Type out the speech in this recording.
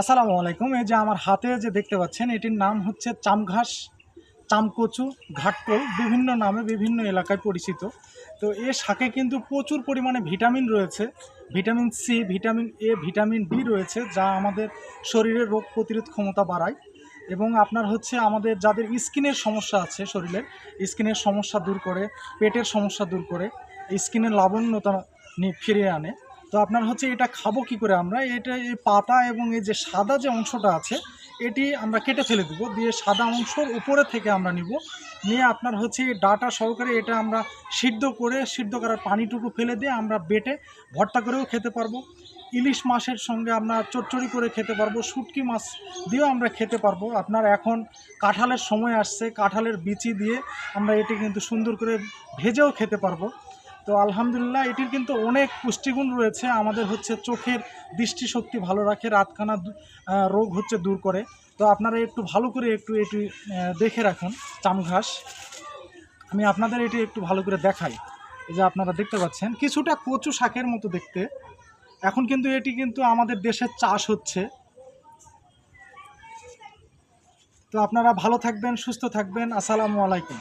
আসসালামু আলাইকুম। এই যে আমার হাতে যে দেখতে পাচ্ছেন, এটির নাম হচ্ছে চামঘাস, চামকচু, ঘাটকোল, বিভিন্ন নামে বিভিন্ন এলাকায় পরিচিত। তো এ শাকে কিন্তু প্রচুর পরিমাণে ভিটামিন রয়েছে। Vitamin C, vitamin A, vitamin D রয়েছে, যা আমাদের শরীরের রোগ প্রতিরোধ ক্ষমতা বাড়ায়। এবং আপনার হচ্ছে আমাদের যাদের স্কিনের সমস্যা আছে শরীরের, স্কিনের সমস্যা দূর করে, পেটের সমস্যা দূর করে, স্কিনের লাবণ্যতা ফিরিয়ে আনে। তো আপনার হচ্ছে এটা খাব কি করে আমরা? এটা এই পাতা এবং এই যে সাদা যে অংশটা আছে, এটি আমরা কেটে ফেলে দেবো। দিয়ে সাদা অংশর উপরে থেকে আমরা নিব। নিয়ে আপনার হচ্ছে ডাটা সহকারে এটা আমরা সিদ্ধ করে, সিদ্ধ করার পানিটুকু ফেলে দিয়ে আমরা বেটে ভর্তা করেও খেতে পারব। ইলিশ মাছের সঙ্গে আমরা চচ্চড়ি করে খেতে পারব। শুটকি মাছ দিয়েও আমরা খেতে পারব। আপনার এখন কাঁঠালের সময় আসছে। কাঁঠালের বিচি দিয়ে আমরা এটি কিন্তু সুন্দর করে ভেজেও খেতে পারব। তো আলহামদুলিল্লাহ, এটির কিন্তু অনেক পুষ্টিগুণ রয়েছে। আমাদের হচ্ছে চোখের দৃষ্টিশক্তি ভালো রাখে, রাতখানা রোগ হচ্ছে দূর করে। তো আপনারা একটু ভালো করে একটু এটি দেখে রাখুন, চামঘাস। আমি আপনাদের এটি একটু ভালো করে দেখাই। যে আপনারা দেখতে পাচ্ছেন, কিছুটা কচু শাকের মতো দেখতে। এখন কিন্তু এটি কিন্তু আমাদের দেশের চাষ হচ্ছে। তো আপনারা ভালো থাকবেন, সুস্থ থাকবেন। আসসালামু আলাইকুম।